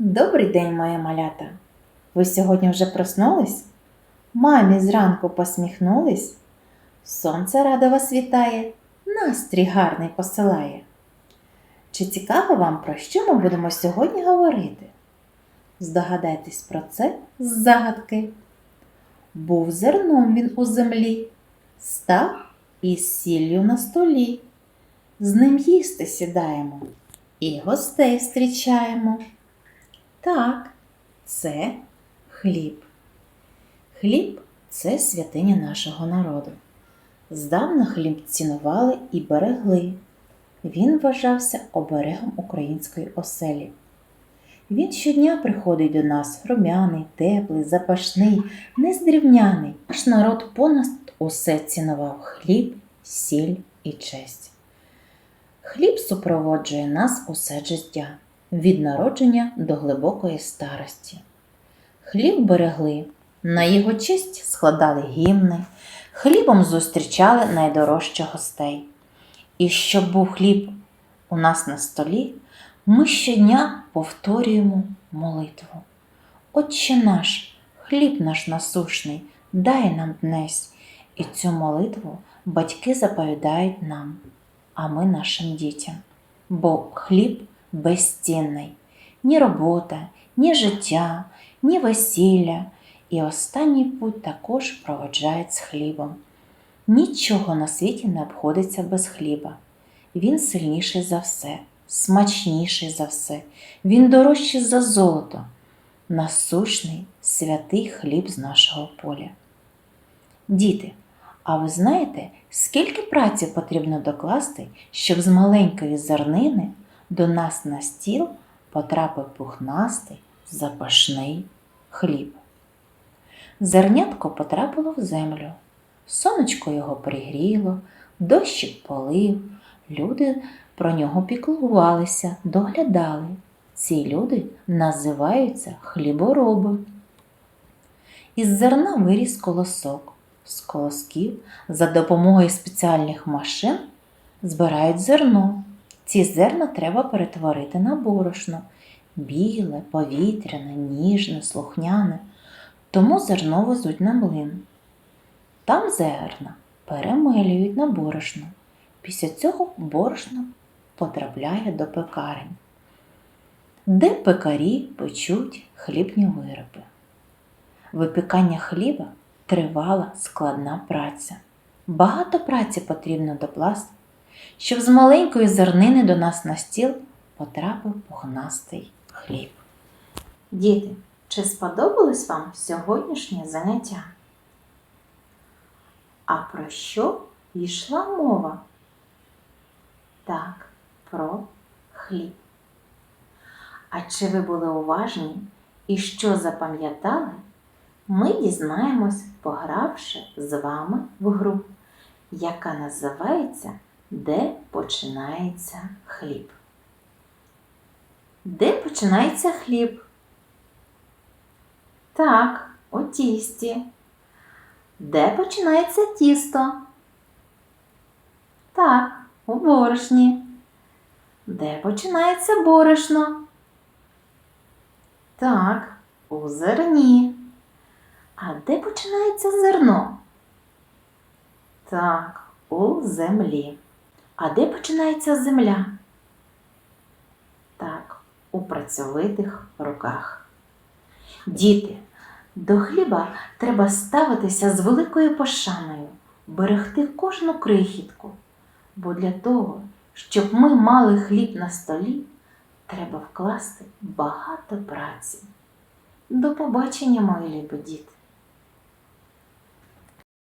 Добрий день, моє малята! Ви сьогодні вже проснулись? Мамі зранку посміхнулись? Сонце радо вас вітає, настрій гарний посилає. Чи цікаво вам, про що ми будемо сьогодні говорити? Здогадайтесь про це з загадки. Був зерном він у землі, став із сіллю на столі. З ним їсти сідаємо і гостей зустрічаємо. Так, це хліб. Хліб це святиня нашого народу. Здавна хліб цінували і берегли. Він вважався оберегом української оселі. Він щодня приходить до нас румяний, теплий, запашний, нездрівняний. Наш народ понад усе цінував хліб, сіль і честь. Хліб супроводжує нас усе життя від народження до глибокої старості. Хліб берегли, на його честь складали гімни, хлібом зустрічали найдорожчих гостей. І щоб був хліб у нас на столі, ми щодня повторюємо молитву. Отче наш, хліб наш насушний, дай нам днесь, і цю молитву батьки заповідають нам, а ми нашим дітям. Бо хліб безцінний, ні робота, ні життя, ні весілля, і останній путь також проводжають з хлібом. Нічого на світі не обходиться без хліба. Він сильніший за все, смачніший за все, він дорожчий за золото, насущний святий хліб з нашого поля. Діти, а ви знаєте, скільки праці потрібно докласти, щоб з маленької зернини до нас на стіл потрапив пухнастий, запашний хліб? Зернятко потрапило в землю, сонечко його пригріло, дощик полив, люди про нього піклувалися, доглядали. Ці люди називаються хлібороби. Із зерна виріс колосок. З колосків за допомогою спеціальних машин збирають зерно. Ці зерна треба перетворити на борошно біле, повітряне, ніжне, слухняне. Тому зерно везуть на млин. Там зерна перемилюють на борошно. Після цього борошно потрапляє до пекарень, де пекарі печуть хлібні вироби. Випікання хліба тривала складна праця. Багато праці потрібно докласти, щоб з маленької зернини до нас на стіл потрапив пухнастий хліб. Діти, чи сподобалось вам сьогоднішнє заняття? А про що йшла мова? Так, про хліб. А чи ви були уважні і що запам'ятали? Ми дізнаємось, погравши з вами в гру, яка називається Де починається хліб? Де починається хліб? Так, у тісті. Де починається тісто? Так, у борошні. Де починається борошно? Так, у зерні. А де починається зерно? Так, у землі. А де починається земля? Так, у працьовитих руках. Діти, до хліба треба ставитися з великою пошаною, берегти кожну крихітку. Бо для того, щоб ми мали хліб на столі, треба вкласти багато праці. До побачення, мої любі діти!